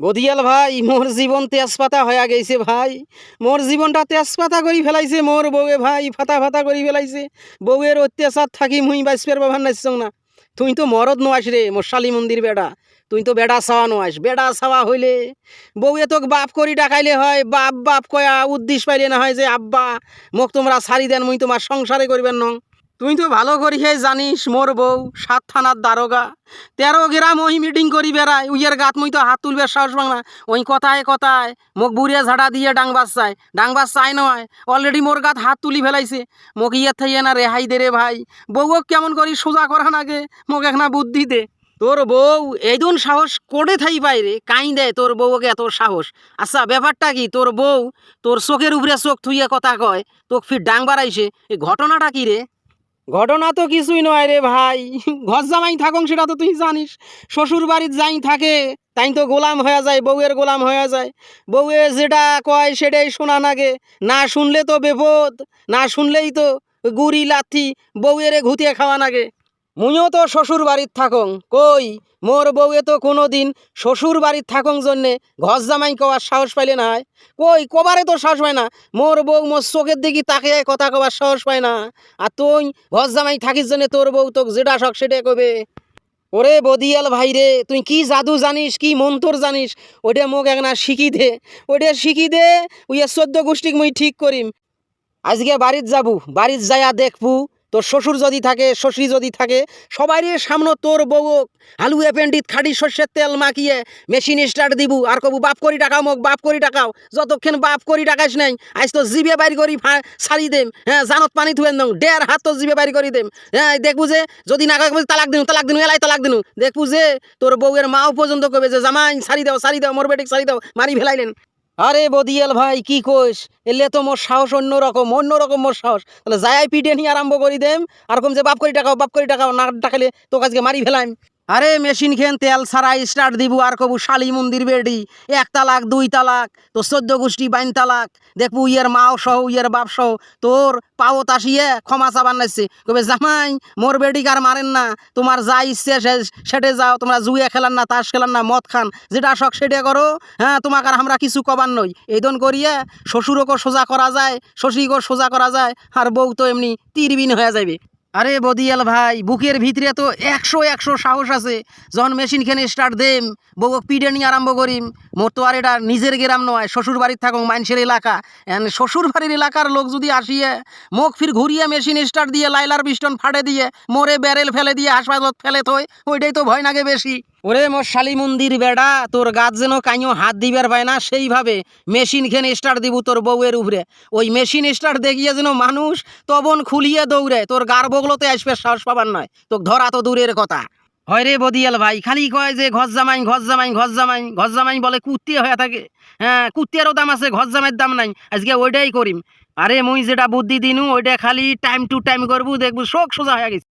বদিয়াল ভাই, মোর জীবন তেজপাতা হয়ে গেছে ভাই। মোর জীবনটা তেজপাতা করি ফেলাইছে, মোর বউয়ে ভাই ফাতা ফাতা করি ফেলাইছে। বউয়ের অত্যাচার থাকি মুই বাইসপের বাবার নাইছ না। তুই তো মরদ নোয়াস রে, মোর শালি মন্দির বেড়া। তুই তো বেড়া ছাওয়া নোয়াস, বেড়া ছাওয়া হইলে বউয়ে তোক বাপ করি ডাকাইলে হয়, বাপ বাপ কয়া উদ্দেশ্য পাইলে না হয় যে, আব্বা, মোক তোমরা সারি দেন, মুই তোমার সংসারে করিবেন নং। তুই তো ভালো করিহে জানিস মোর বউ, সাত থানার দারোগা। তেরো গ্রাম ওই মিটিং করি বেড়ায়, উইয়ের গাত মুই তো হাত তুলবে সাহস না। ওই কথায় কথায় মোক বুড়িয়া ঝাড়া দিয়ে ডাংবাস চাই ডাংবাস চাই নয় অলরেডি মোর গাত হাত তুলি ফেলাইছে। মোক ইয়ে থাইয়ে না রেহাই দে রে ভাই। বউক কেমন করি সোজা করা নাগে মোক এক না বুদ্ধি দে। তোর বউ এইদুন সাহস করে থাই পাই রে? কাই দেয় তোর বউকে এত সাহস। আচ্ছা ব্যাপারটা কি? তোর বউ তোর চোখের উপরে চোখ থুইয়ে কথা কয়, তোক ফির ডাং বাড়াইছে। এই ঘটনাটা কি রে? ঘটনা তো কিছুই নয় রে ভাই। ঘর জামাই থাকুন সেটা তো তুই জানিস। শ্বশুর বাড়ির যাই থাকে, তাই তো গোলাম হয়ে যায়, বউয়ের গোলাম হয়ে যায়। বউয়ের যেটা কয় সেটাই শোনা নাগে না শুনলে তো বেপদ, না শুনলেই তো গুড়ি লাথি, বউয়েরে ঘুতিয়ে খাওয়া নাগে মুইও তো শ্বশুর বাড়ির থাকং। কই? মোর বউয়ে তো কোনো দিন শ্বশুর বাড়ির থাকং জন্যে ঘর জামাই কওয়ার সাহস পাইলে না কই? কবারে তো সাহস পায় না? মোর বউ মোর চোখের দিকে তাকে কথা কবার সাহস পায় না। আর তুই ঘর জামাই থাকিস জন্যে তোর বউ তোক যেটা শখ সেটা কবে ওরে বদিয়াল ভাই রে, তুই কি জাদু জানিস, কি মন্তর জানিস? ওটা মোক একনা শিখি দে। ওটা শিখি দে ওই চোদ্দ গোষ্ঠীক মুই ঠিক করিম। আজকে বাড়িত যাবু, বাড়িত যাইয়া দেখবু। তোর শ্বশুর যদি থাকে শ্বশুরি যদি থাকে, সবাই সামনে তোর বউক আলু অ্যাপেন্ডিত খাটি সর্ষের তেল মাখিয়ে মেশিন স্টার্ট দিবু। আর কবু, বাপ করি টাকাও মোক, বাপ করি টাকাও। যতক্ষণ বাপ করি টাকাস নাই, আজ তো জিবে বাড়ি করি ছাড়ি দেম। হ্যাঁ জানত পানি থুয়েন দং ডের হাত তো জিবে বাড়ি করি দেম। হ্যাঁ দেখবু যে, যদি না কয় তালাক দিনু তালাক দিনু, এলাই তালাক দিনু। দেখবু যে, তোর বউয়ের মাও পর্যন্ত কবে যে, জামাই সারি দাও সারি দাও, মোর বেটিক সারি দাও, মারি ফেলাইলেন। আরে বদিয়াল ভাই, কি কোষ এলে তো মোর সাহস অন্য রকম অন্য রকম মোর সাহস। তাহলে যাই পিটে নিয়ে আরম্ভ করি দেম। আর কম যে বাপ করি টাকাও, বাপ করি টাকাও, না টাকালে তো আজকে মারি ফেলাইম। আরে মেশিন খেন তেল ছাড়াই স্টার্ট দিব আর কবু শালি মন্দির বেডি। এক তালাক, দুই তালাক তো চোদ্দ গোষ্ঠী বাইন তালাক। দেখবু ইয়ের মাও সহ, ইয়ের বাপ সহ, তোর পাও তাসিয়ে ক্ষমা চাবান নাইছে। কবে জামাই, মোর বেডিক আর মারেন না। তোমার যা ইচ্ছে সেটে যাও, তোমরা জুয়ে খেলান না, তাস খেলান না, মদ খান। যেটা শখ সেটা করো। হ্যাঁ তোমাকে আর আমরা কিছু কবার নই। এই দন করিয়ে শ্বশুরকে সোজা করা যায় শ্বশুরকে সোজা করা যায়, আর বউ তো এমনি তিরবিন হয়ে যাবে আরে বদিয়াল ভাই, বুকের ভিতরে তো একশো একশো সাহস আছে। যখন মেশিন খেনে স্টার্ট দেম, বউক পিডে নিয়ে আরম্ভ করিম। মোর তো আর এটা নিজের গ্রাম নয়, শ্বশুর বাড়ির থাকুক মানুষের এলাকা। শ্বশুর বাড়ির এলাকার লোক যদি আসিয়ে, মুখ ফির ঘুরিয়ে মেশিন স্টার্ট দিয়ে, লাইলার বিষ্টন ফাটে দিয়ে, মোরে ব্যারেল ফেলে দিয়ে হাসপাতালত ফেলে থই ওইটাই তো ভয় নাগে বেশি। ওরে মোর শালি মন্দির বেড়া, তোর গাছ যেন কাইও হাত দিবার পায় না, সেইভাবে মেশিন খেনে স্টার্ট দিব তোর বউয়ের উপরে। ওই মেশিন স্টার্ট দেখিয়ে যেন মানুষ তবন খুলিয়ে দৌড়ে, তোর গার বগলতে আসবে সাহস পাবার নয় তোকে ধরা তো দূরের কথা। হয় রে বদিয়াল ভাই, খালি কয় যে ঘর জামাই ঘর জামাই ঘর জামাই ঘর জামাই বলে কুত্তি হয়ে থাকে। হ্যাঁ কুত্তিয়ারও দাম আছে, ঘর জামাইয়ের দাম নাই, আজকে ওইটাই করিম। আরে মুই যেটা বুদ্ধি দিনু, ওইটা খালি টাইম টু টাইম করব, দেখব শোক সোজা হয়ে গেছে।